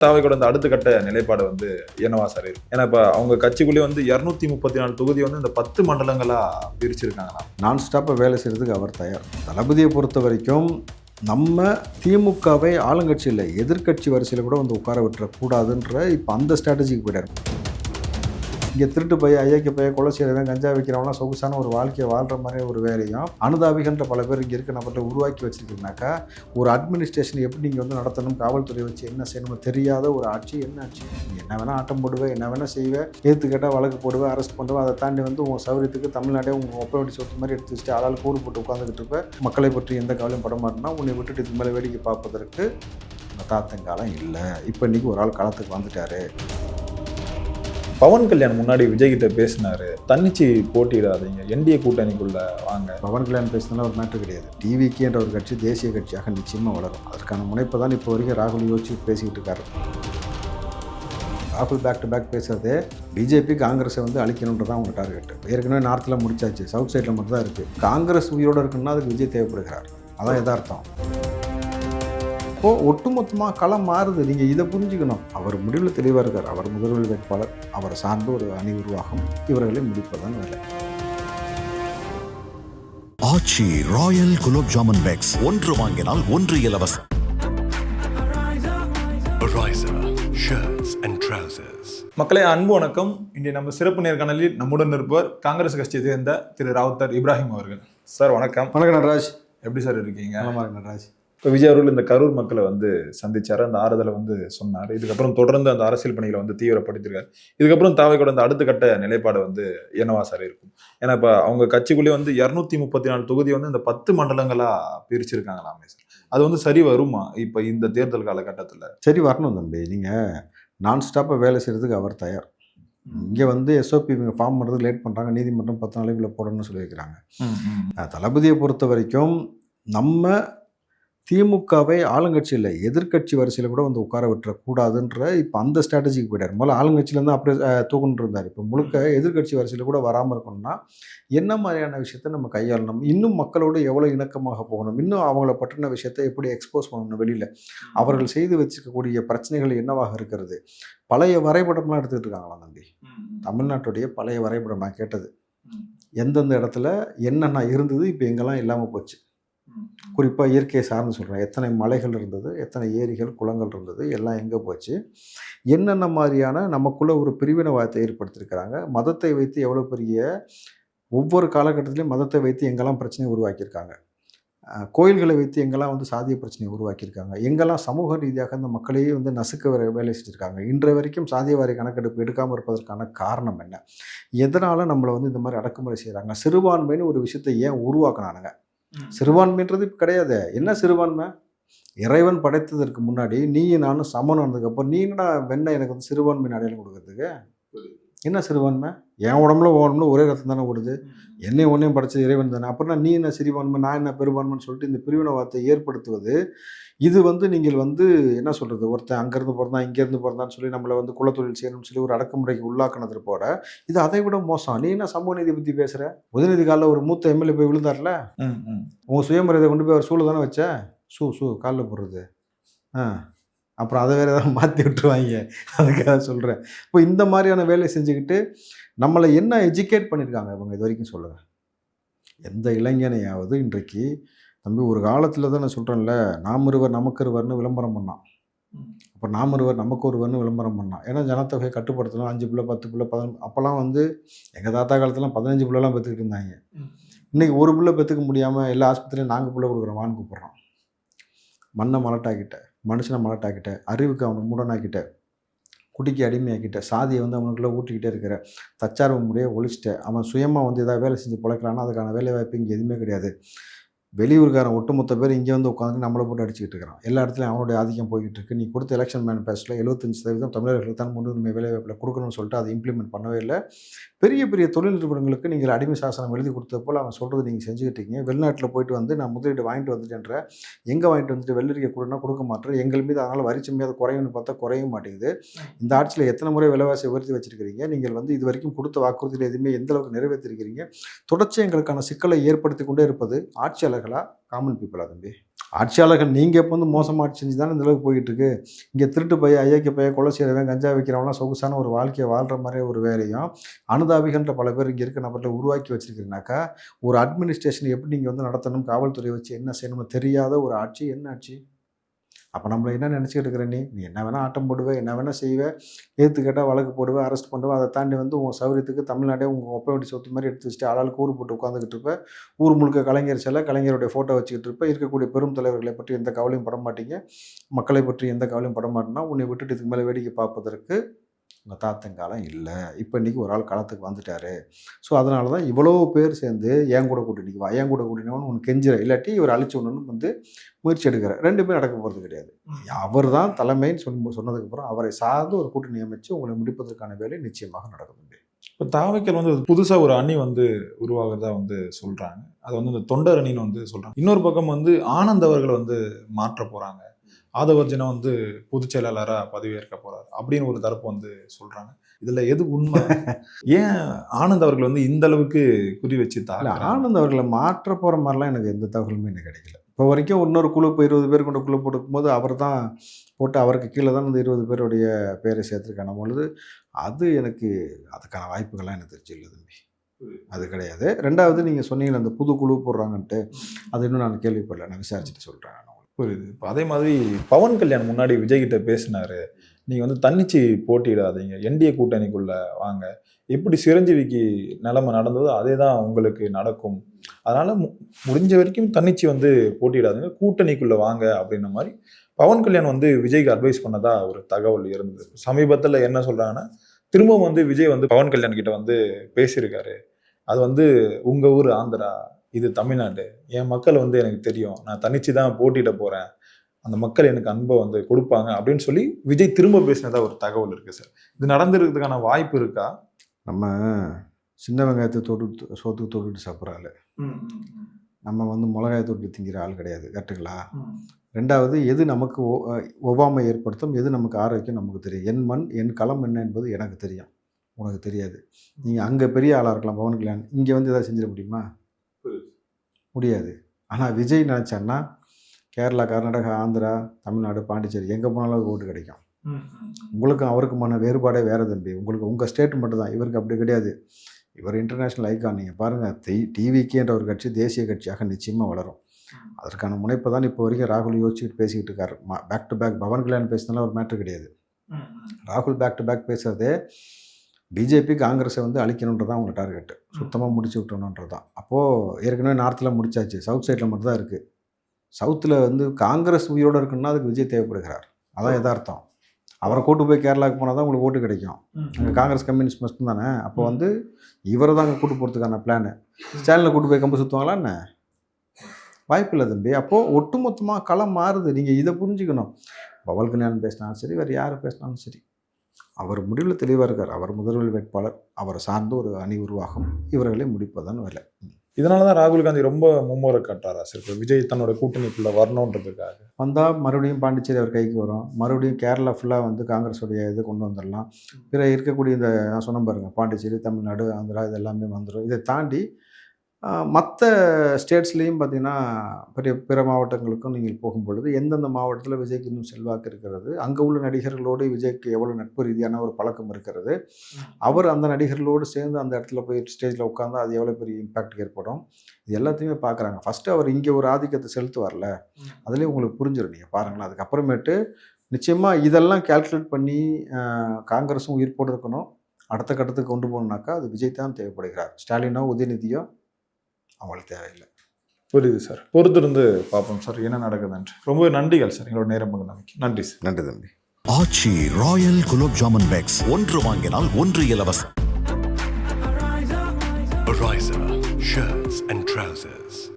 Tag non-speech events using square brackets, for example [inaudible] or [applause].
தாவைக்கூட அந்த அடுத்த கட்ட நிலைப்பாடு வந்து என்னவா சார் ஏன்னா இப்போ அவங்க கட்சிக்குள்ளேயே வந்து இரநூத்தி முப்பத்தி நாலு தொகுதி வந்து இந்த பத்து மண்டலங்களாக பிரிச்சிருக்காங்களாம் நான் ஸ்டாப்பாக வேலை செய்கிறதுக்கு அவர் தயார். தளபதியை பொறுத்த வரைக்கும் நம்ம திமுகவை ஆளுங்கட்சியில் எதிர்க்கட்சி வரிசையில் கூட வந்து உட்கார விட்டுறக்கூடாதுன்ற இப்போ அந்த ஸ்ட்ராட்டஜிக்கு போயிட்டார். இங்கே திருட்டு பைய ஐயக்க பைய கொலை செய்கிறவன் கஞ்சா வைக்கிறவங்களாம் சொகுசான ஒரு வாழ்க்கையை வாழ்கிற மாதிரி ஒரு வேலையும் அனுதாபிகன்ற பல பேர் இங்கே இருக்க நம்மகிட்ட உருவாக்கி வச்சுருக்கீங்கனாக்கா ஒரு அட்மினிஸ்ட்ரேஷன் எப்படி நீங்கள் வந்து நடத்தணும் காவல்துறை வச்சு என்ன செய்யணும் தெரியாத ஒரு ஆட்சி என்ன ஆட்சி? நீ என்ன வேணால் ஆட்டம் போடுவேன் என்ன வேணால் செய்வேன் எடுத்து கேட்டால் வழக்கு போடுவேன் அரெஸ்ட் பண்ணுவேன் அதை தாண்டி வந்து உங்கள் சௌரியத்துக்கு தமிழ்நாடே உங்கள் ஒப்பவடி சொத்து மாதிரி எடுத்து வச்சுட்டு ஆளால் கூறு போட்டு உட்காந்துக்கிட்டு இருப்பேன் மக்களை பற்றி எந்த கவலையும் பட மாட்டேன்னா உன்னை விட்டுட்டு இது மேலே வேடிக்கை பார்ப்பதற்கு தாத்தன் காலம் இல்லை. இப்போ இன்றைக்கி ஒரு ஆள் காலத்துக்கு வந்துட்டாரு. பவன் கல்யாண் முன்னாடி விஜய் கிட்ட பேசினாரு. தன்னிச்சு போட்டியிடாதீங்க. என்டிஏ கூட்டணிக்குள்ள வாங்க. பவன் கல்யாண் பேசினாலும் ஒரு மேட்ரு கிடையாது. டிவிக்கேன்ற ஒரு கட்சி தேசிய கட்சியாக நிச்சயமாக வளரும். அதற்கான முனைப்பு தான் இப்போ வரைக்கும் ராகுல் யோசிச்சு பேசிக்கிட்டு இருக்காரு. ராகுல் பேக் டு பேக் பேசுறது பிஜேபி காங்கிரஸை வந்து அழிக்கணுன்றது தான் அவங்க டார்கெட் ஏற்கனவே நார்த்தில் முடிச்சாச்சு. சவுத் சைடில் மட்டும் தான் இருக்குது காங்கிரஸ் உயிரோடு இருக்குன்னா அதுக்கு விஜய் தேவைப்படுகிறார். அதான் எதார்த்தம் இப்போ ஒட்டுமொத்தமாக களம் மாறுது. நீங்கள் இதை புரிஞ்சுக்கணும். அவர் முடிவில் தெளிவாக இருக்கார். அவர் முதல்வர் வேட்பாளர் அவரை சார்ந்து ஒரு அணி உருவாகும் இவர்களை முடிப்பதுதான் வேலை. Aachi royal gulab jamun packs. ஒன்று வாங்கினால் ஒன்று இலவசம் Ariza, shirts and trousers. மக்களே அன்பு வணக்கம். இன்றைய நம்ம சிறப்பு நேர்காணலில் நம்முடன் இருப்பவர் காங்கிரஸ் கட்சியை சேர்ந்த திரு ராவுத்தர் இப்ராஹிம் அவர்கள். சார் வணக்கம். வணக்கம் நடராஜ். எப்படி சார் இருக்கீங்க? இருக்கு நடராஜ். இப்போ விஜய் அவர்கள் இந்த கரூர் மக்களை வந்து சந்திச்சாரு. அந்த ஆறுதலை வந்து சொன்னார். இதுக்கப்புறம் தொடர்ந்து அந்த அரசியல் பணிகளை வந்து தீவிரப்படுத்திருக்காரு. இதுக்கப்புறம் தாவைக்கூட அந்த அடுத்த கட்ட நிலைப்பாடு வந்து என்னவா சார் இருக்கும். ஏன்னா இப்போ அவங்க கட்சிக்குள்ளேயே வந்து இரநூத்தி முப்பத்தி நாலு தொகுதி வந்து இந்த பத்து மண்டலங்களா பிரிச்சிருக்காங்களாமே சார் அது வந்து சரி வருமா? இப்போ இந்த தேர்தல் காலகட்டத்தில். சரி வரணும் தம்பி. நீங்கள் நான் ஸ்டாப்பாக வேலை செய்கிறதுக்கு அவர் தயார். இங்கே வந்து எஸ்ஓபி இவங்க ஃபார்ம் பண்ணுறதுக்கு லேட் பண்ணுறாங்க நீதிமன்றம் பத்து நாளைக்குள்ள போடணும்னு சொல்லியிருக்கிறாங்க அஹ் தளபதியை பொறுத்த வரைக்கும் நம்ம திமுகவை ஆளுங்கட்சியில் எதிர்க்கட்சி வரிசையில் கூட வந்து உட்கார விட்டுறக்கூடாதுன்ற இப்போ அந்த ஸ்ட்ராட்டஜிக்கு போயிட்டார். முதல்ல ஆளுங்கட்சியிலேருந்து அப்படியே தூக்குன்னு இருந்தார். இப்போ முழுக்க எதிர்க்கட்சி வரிசையில் கூட வராமல் இருக்கணும்னா என்ன மாதிரியான விஷயத்தை நம்ம கையாளணும்? இன்னும் மக்களோடு எவ்வளோ இணக்கமாக போகணும்? இன்னும் அவங்கள பற்றின விஷயத்தை எப்படி எக்ஸ்போஸ் பண்ணணும் வெளியில்? அவர்கள் செய்து வச்சுக்கக்கூடிய பிரச்சனைகள் என்னவாக இருக்கிறது? பழைய வரைபடம்லாம் எடுத்துக்கிட்டு இருக்காங்களாம் தம்பி? தமிழ்நாட்டுடைய பழைய வரைபடம் நான் கேட்டது. எந்தெந்த இடத்துல என்னென்ன இருந்தது இப்போ எங்கெல்லாம் இல்லாமல் போச்சு? குறிப்பாக இயற்கையை சார்ந்து சொல்கிறேன் எத்தனை மலைகள் இருந்தது எத்தனை ஏரிகள் குளங்கள் இருந்தது எல்லாம் எங்கே போச்சு? என்னென்ன மாதிரியான நமக்குள்ளே ஒரு பிரிவினவாதத்தை ஏற்படுத்தியிருக்கிறாங்க? மதத்தை வைத்து எவ்வளோ பெரிய ஒவ்வொரு காலகட்டத்திலையும் மதத்தை வைத்து எங்கெல்லாம் பிரச்சனையை உருவாக்கியிருக்காங்க? கோயில்களை வைத்து எங்கெல்லாம் வந்து சாதிய பிரச்சனையை உருவாக்கியிருக்காங்க? எங்கெல்லாம் சமூக ரீதியாக அந்த மக்களையே வந்து நசுக்க வேலை செஞ்சுருக்காங்க? இன்றைய வரைக்கும் சாதியவாரி கணக்கெடுப்பு எடுக்காமல் இருப்பதற்கான காரணம் என்ன? எதனால் நம்மளை வந்து இந்த மாதிரி அடக்குமுறை செய்கிறாங்க சிறுபான்மைன்னு ஒரு விஷயத்தை ஏன் உருவாக்கினானுங்க? சிறுபான்மைன்றது இப்போ கிடையாது. என்ன சிறுபான்மை? இறைவன் படைத்ததற்கு முன்னாடி நீ நானும் சமன் வந்ததுக்கப்புறம் நீ என்னடா வெண்ணை எனக்கு வந்து சிறுபான்மை அடையாளம் கொடுக்கறதுக்கு? என்ன சிறுபான்மை? என் உடம்புல உடம்புல ஒரே ரத்தம் தானே ஓடுது. என்னையும் ஒன்றையும் படைச்சது இறைவன் தானே. அப்புறம் நீ என்ன சிறுபான்மை நான் என்ன பெரும்பான்மைன்னு சொல்லிட்டு இந்த பிரிவினவாதத்தை ஏற்படுத்துவது இது வந்து நீங்கள் வந்து என்ன சொல்கிறது ஒருத்தன் அங்கேருந்து பிறந்தான் இங்கேருந்து பிறந்தான்னு சொல்லி நம்மளை வந்து குலத்தொழில் செய்யணும்னு சொல்லி ஒரு அடக்குமுறைக்கு உள்ளாக்கினது போட இது அதை விட மோசம். நீ என்ன சமூக நீதி பற்றி பேசுகிற உதயநிதி காலில் ஒரு மூத்த எம்எல்ஏ போய் விழுந்தார்ல? உங்கள் சுயமரியாதை கொண்டு போய் அவர் சூழல் தானே வச்ச? ஷூ ஷூ காலில் போடுறது. ஆ. அப்புறம் அதை வேறு ஏதாவது மாற்றி விட்டுருவாங்க. அதுக்காக சொல்கிறேன் இப்போ இந்த மாதிரியான வேலையை செஞ்சுக்கிட்டு நம்மளை என்ன எஜுகேட் பண்ணியிருக்காங்க இவங்க இது வரைக்கும் சொல்லுங்கள் எந்த இளைஞனையாவது இன்றைக்கு தம்பி ஒரு காலத்தில் தான் நான் சொல்கிறேன்ல நாம் இருவர் நமக்கு இருவர்னு விளம்பரம் பண்ணான். அப்போ நாம் இருவர் நமக்கு ஒருவர்னு விளம்பரம் பண்ணான். ஏன்னா ஜனத்தொகையை கட்டுப்படுத்தணும். அஞ்சு பிள்ளை பத்து பிள்ளை பதினொன்று அப்போல்லாம் வந்து எங்கள் தாத்தா காலத்துலாம் பதினஞ்சு பிள்ளைலாம் பெற்றுக்கிட்டு இருந்தாங்க. இன்றைக்கி ஒரு பிள்ளை பெற்றுக்க முடியாமல் எல்லா ஆஸ்பத்திரியும் நாங்கள் பிள்ளை கொடுக்குறோம் வான்னு கூப்பிட்றோம் மண்ணை மலட்டாக்கிட்ட. மனுஷனை மலட்டாக்கிட்ட அறிவுக்கு அவனை மூடனாக்கிட்ட குட்டிக்கு அடிமையாக்கிட்ட சாதியை வந்து அவனுக்குள்ளே ஊட்டிக்கிட்டே இருக்கிற தச்சார்பு முறையை ஒழிச்சிட்ட அவன் சுயமாக வந்து ஏதாவது வேலை செஞ்சு பிழைக்கிறான்னா அதுக்கான வேலை வாய்ப்பு இங்கே எதுவுமே கிடையாது. வெளியூர்காரன் ஒட்டுமொத்த பேர் இங்கே வந்து உட்காந்து நம்மளை போட்டு அடிச்சுக்கிட்டு இருக்கிறான். எல்லா இடத்துலையும் அவனுடைய ஆதிக்கம் போய்கிட்டு இருக்கு நீ கொடுத்த எலெக்ஷன் மேனிஃபெஸ்டோவில் எழுபத்தஞ்சு சதவீதம் தமிழர்களுக்கு தான் முன்னுரிமை வேலைவாய்ப்பில் கொடுக்கணும்னு சொல்லிட்டு அதை இம்ப்ளிமெண்ட் பண்ணவே இல்லை. பெரிய பெரிய தொழில் நிறுவனங்களுக்கு நீங்கள் அடிமை சாசனம் எழுதி கொடுத்தது போல் அவன் சொல்கிறது நீங்கள் செஞ்சுக்கிட்டீங்க. வெளிநாட்டில் போயிட்டு வந்து நான் முதலீடு வாங்கிட்டு வந்துட்டேன்ற எங்கே வாங்கிட்டு வந்துட்டு வெள்ளரிக்கை கொடுனா கொடுக்க மாட்டேன் எங்கள் மீது அதனால் வரிச்சமையாக குறையும்னு பார்த்தா குறையும் மாட்டேங்குது. இந்த ஆட்சியில் எத்தனை முறை விலைவாசி உயர்த்தி வச்சிருக்கிறீங்க? நீங்கள் வந்து இது வரைக்கும் கொடுத்த வாக்குறுதியில் எதுவுமே எந்த அளவுக்கு நிறைவேற்றிருக்கிறீங்க? தொடர்ச்சி எங்களுக்கான சிக்கலை ஏற்படுத்தி கொண்டே இருப்பது ஆட்சியாளர்களா? காமன் பீப்புளா தம்பி? ஆட்சியாளர்கள் நீங்கள் இப்போ வந்து மோசமாக ஆட்சி செஞ்சு தானே இந்த அளவுக்கு இருக்கு இங்கே திருட்டு பைய ஐயாக்கு பைய கொலை செய்கிறவன் கஞ்சா வைக்கிறவங்களாம் சொகுசான ஒரு வாழ்க்கையை வாழ்கிற மாதிரி ஒரு வேலையும் அனுதாபிகன்ற பல பேர் இங்கே இருக்க நபர்களை உருவாக்கி வச்சிருக்கீங்கனாக்கா ஒரு அட்மினிஸ்ட்ரேஷன் எப்படி நீங்கள் வந்து நடத்தணும்? காவல்துறை வச்சு என்ன செய்யணும்னு தெரியாத ஒரு ஆட்சி. என்ன ஆட்சி? அப்போ நம்மளை என்ன நினச்சிக்கிட்டு இருக்கிற நீ? நீ என்ன வேணால் ஆட்டம் போடுவே என்ன வேணால் செய்வே எதிர்த்து கேட்டால் வழக்கு போடுவே அரெஸ்ட் பண்ணுவேன் அதை தாண்டி வந்து உங்கள் சௌரியத்துக்கு தமிழ்நாடே உங்கள் ஒப்ப வேண்டிய சொத்து மாதிரி எடுத்து வச்சுட்டு ஆளாளுக்கு ஊர் போட்டு உட்காந்துக்கிட்டு இருப்பேன் ஊர் முழுக்க கலைஞர் சிலை கலைஞருடைய ஃபோட்டோ வச்சுக்கிட்டு இருப்பேன் இருக்கக்கூடிய பெரும் தலைவர்களை பற்றி எந்த கவலையும் பட மாட்டீங்க. மக்களை பற்றி எந்த கவலையும் பட மாட்டேன்னா உன்னை விட்டுட்டு இதுக்கு மேலே வேடிக்கை பார்ப்பதற்கு உங்கள் தாத்தங்காலம் இல்லை. இப்போ இன்றைக்கி ஒரு ஆள் காலத்துக்கு வந்துட்டாரு. ஸோ அதனால தான் இவ்வளோ பேர் சேர்ந்து என் கூட கூட்டணிக்கு வா என் கூட கூட்டணிவான்னு ஒன்று கெஞ்சிற. இல்லாட்டி இவர் அழிச்சு விடணும்னு வந்து முயற்சி எடுக்கிற ரெண்டு பேரும் நடக்க போகிறது கிடையாது. அவர் தான் தலைமைன்னு சொல்லி சொன்னதுக்கப்புறம் அவரை சார்ந்து ஒரு கூட்டணி அமைச்சு உங்களை முடிப்பதற்கான வேலை நிச்சயமாக நடக்கும். இப்போ தாவைக்கல் வந்து புதுசா ஒரு அணி வந்து உருவாகிறதா வந்து சொல்றாங்க. அது வந்து இந்த தொண்டர் அணின்னு வந்து சொல்றாங்க. இன்னொரு பக்கம் வந்து ஆனந்த் அவர்களை வந்து மாற்ற போறாங்க. ஆதவர்ஜனை வந்து பொதுச் செயலாளரா பதவியேற்க போறாரு. அப்படின்னு ஒரு தரப்பு வந்து சொல்றாங்க. இதுல எது உண்மை? [laughs] ஏன் ஆனந்த் அவர்கள் வந்து இந்த அளவுக்கு குறி வச்சு? ஆனந்த் அவர்களை மாற்ற போகிற மாதிரிலாம் எனக்கு எந்த தகவலுமே எனக்கு கிடைக்கல. இப்போ வரைக்கும் இன்னொரு குழு இப்போ இருபது பேர் கொண்ட குழு போட்டுக்கும்போது அவர் தான் போட்டு அவருக்கு கீழே தான் இந்த இருபது பேருடைய பேரை சேர்த்துருக்கான பொழுது அது எனக்கு அதுக்கான வாய்ப்புகள்லாம் எனக்கு தெரிஞ்சு இல்லை தம்பி அது கிடையாது. ரெண்டாவது நீங்கள் சொன்னீங்களே அந்த புது குழு போடுறாங்கன்ட்டு அது இன்னும் நான் கேள்விப்படல. நான் விசாரிச்சுட்டு சொல்கிறேன். புரியுது. இப்போ அதே மாதிரி பவன் கல்யாண் முன்னாடி விஜய் கிட்ட பேசினாரு. நீங்கள் வந்து தன்னிச்சு போட்டியிடாதீங்க. என்டிஏ கூட்டணிக்குள்ள வாங்க. எப்படி சிரஞ்சீவிக்கு நிலைமை நடந்ததோ அதே தான் உங்களுக்கு நடக்கும். அதனால மு- முடிஞ்ச வரைக்கும் தன்னிச்சு வந்து போட்டியிடாதீங்க. கூட்டணிக்குள்ள வாங்க அப்படின்ன மாதிரி பவன் கல்யாண் வந்து விஜய்க்கு அட்வைஸ் பண்ணதா ஒரு தகவல் இருந்தது. சமீபத்தில் என்ன சொல்கிறாங்கன்னா திரும்பவும் வந்து விஜய் வந்து பவன் கல்யாண் கிட்ட வந்து பேசியிருக்காரு. அது வந்து உங்கள் ஊர் ஆந்திரா இது தமிழ்நாடு. என் மக்கள் வந்து எனக்கு தெரியும். நான் தனிச்சு தான் போட்டியிட போறேன். அந்த மக்கள் எனக்கு அன்பை வந்து கொடுப்பாங்க அப்படின்னு சொல்லி விஜய் திரும்ப பேசினதா ஒரு தகவல் இருக்கு சார். இது நடந்திருக்கிறதுக்கான வாய்ப்பு இருக்கா? நம்ம சின்ன வெங்காயத்தை தொட்டு சோத்துக்கு தொட்டுட்டு சாப்பிட்ற ஆள் நம்ம வந்து மிளகாயை தொட்டு திங்கிற ஆள் கிடையாது. கரெக்டுங்களா? ரெண்டாவது எது நமக்கு ஒ- ஒவ்வாமை ஏற்படுத்தும்? எது நமக்கு ஆரோக்கியம்? நமக்கு தெரியும். என் மண் என் களம் என்ன என்பது எனக்கு தெரியும். உனக்கு தெரியாது. நீங்கள் அங்கே பெரிய ஆளாக இருக்கலாம் பவன் கல்யாண். இங்கே வந்து எதாவது செஞ்சிட முடியுமா? முடியாது. ஆனால் விஜய் நினச்சான்னா கேரளா கர்நாடகா ஆந்திரா தமிழ்நாடு பாண்டிச்சேரி எங்கே போனாலும் ஓட்டு கிடைக்கும். உங்களுக்கும் அவருக்குமான வேறுபாடே வேறு தம்பி. உங்களுக்கு உங்கள் ஸ்டேட் மட்டும் தான் இவருக்கு அப்படி கிடையாது. இவர் இன்டர்நேஷ்னல் ஐகான் நீங்கள் பாருங்கள் டி டிவிக்கேன்ற ஒரு கட்சி தேசிய கட்சியாக நிச்சயமாக வளரும். அதற்கான முனைப்பை தான் இப்போ வரைக்கும் ராகுல் யோசிச்சுட்டு பேசிக்கிட்டு இருக்காரு. Back to back Pawan Kalyan பேசினாலும் ஒரு மேட்ரு கிடையாது. ராகுல் பேக் டு பேக் பேசுகிறதே பிஜேபி காங்கிரஸை வந்து அழிக்கணுன்றது தான் அவங்க டார்கெட்டு. சுத்தமாக முடிச்சு விட்டணுன்றது தான் அப்போது ஏற்கனவே நார்த்தில் முடிச்சாச்சு. சவுத் சைடில் மட்டும் தான் இருக்குது சவுத்தில் வந்து காங்கிரஸ் உயிரோடு இருக்குன்னா அதுக்கு விஜய் தேவைப்படுகிறார். அதான் யதார்த்தம். அவரை கூட்டு போய் கேரளாவுக்கு போனால் தான் உங்களுக்கு ஓட்டு கிடைக்கும். அங்கே காங்கிரஸ் கம்யூனிஸ்ட் மட்டும் தானே அப்போ வந்து இவரை தான் அங்கே கூட்டு போகிறதுக்கான பிளானு. ஸ்டாலினை கூட்டு போய் கம்பு சுற்றுவாங்களா என்ன? வாய்ப்பு இல்லை தம்பி. அப்போது ஒட்டுமொத்தமாக களம் மாறுது. நீங்கள் இதை புரிஞ்சுக்கணும். பவல் கல்யாணம் பேசினாலும் சரி வேறு யார் பேசினாலும் சரி. அவர் முடிவில் தெளிவாக இருக்கார். அவர் முதல்வர் வேட்பாளர் அவரை சார்ந்து ஒரு அணி உருவாகும் இவர்களை முடிப்பதான் வேலை. இதனால தான் ராகுல் காந்தி ரொம்ப மும்முறை காட்டாரா? சார் விஜய் தன்னோட கூட்டணிக்குள்ள வரணுன்றதுக்காக. வந்தால் மறுபடியும் பாண்டிச்சேரி அவர் கைக்கு வரும். மறுபடியும் கேரளா ஃபுல்லாக வந்து காங்கிரஸுடைய இது கொண்டு வந்துடலாம். பிற இருக்கக்கூடிய இந்த நான் சொன்ன பாருங்க பாண்டிச்சேரி தமிழ்நாடு ஆந்திரா இது எல்லாமே வந்துடும் இதை தாண்டி மற்ற ஸ்டேட்ஸ்லேயும் பார்த்தீங்கன்னா பெரிய பிற மாவட்டங்களுக்கும் நீங்கள் போகும்பொழுது எந்தெந்த மாவட்டத்தில் விஜய்க்கு இன்னும் செல்வாக்கு இருக்கிறது அங்கே உள்ள நடிகர்களோடு விஜய்க்கு எவ்வளோ நட்பு ரீதியான ஒரு பழக்கம் இருக்கிறது அவர் அந்த நடிகர்களோடு சேர்ந்து அந்த இடத்துல போய் ஸ்டேஜில் உட்காந்தா அது எவ்வளோ பெரிய இம்பாக்ட் ஏற்படும்? இது எல்லாத்தையுமே பார்க்குறாங்க ஃபஸ்ட்டு அவர் இங்கே ஒரு ஆதிக்கத்தை செலுத்துவார்ல அதுலேயே உங்களுக்கு புரிஞ்சிடும் நீங்கள் பாருங்களேன். அதுக்கப்புறமேட்டு நிச்சயமாக இதெல்லாம் கால்குலேட் பண்ணி காங்கிரஸும் உயிர்ப்போடு இருக்கணும் அடுத்த கட்டத்துக்கு கொண்டு போகணுன்னாக்கா அது விஜய் தான் தேவைப்படுகிறார். ஸ்டாலினோ உதயநிதியோ அவங்களுக்கு தேவையில்லை. புரியுது சார். பொறுத்திருந்து பார்ப்போம் சார் என்ன நடக்குதுன்ட்டு. ரொம்ப நன்றிகள் சார் எங்களோட நேரம் பகிர்ந்தமைக்கு நன்றி சார். நன்றி தம்பி. ஆச்சி ராயல் குலோப் ஜாமுன் பேக்ஸ் ஒன்று வாங்கினால் ஒன்று இலவசம். Shirts and trousers.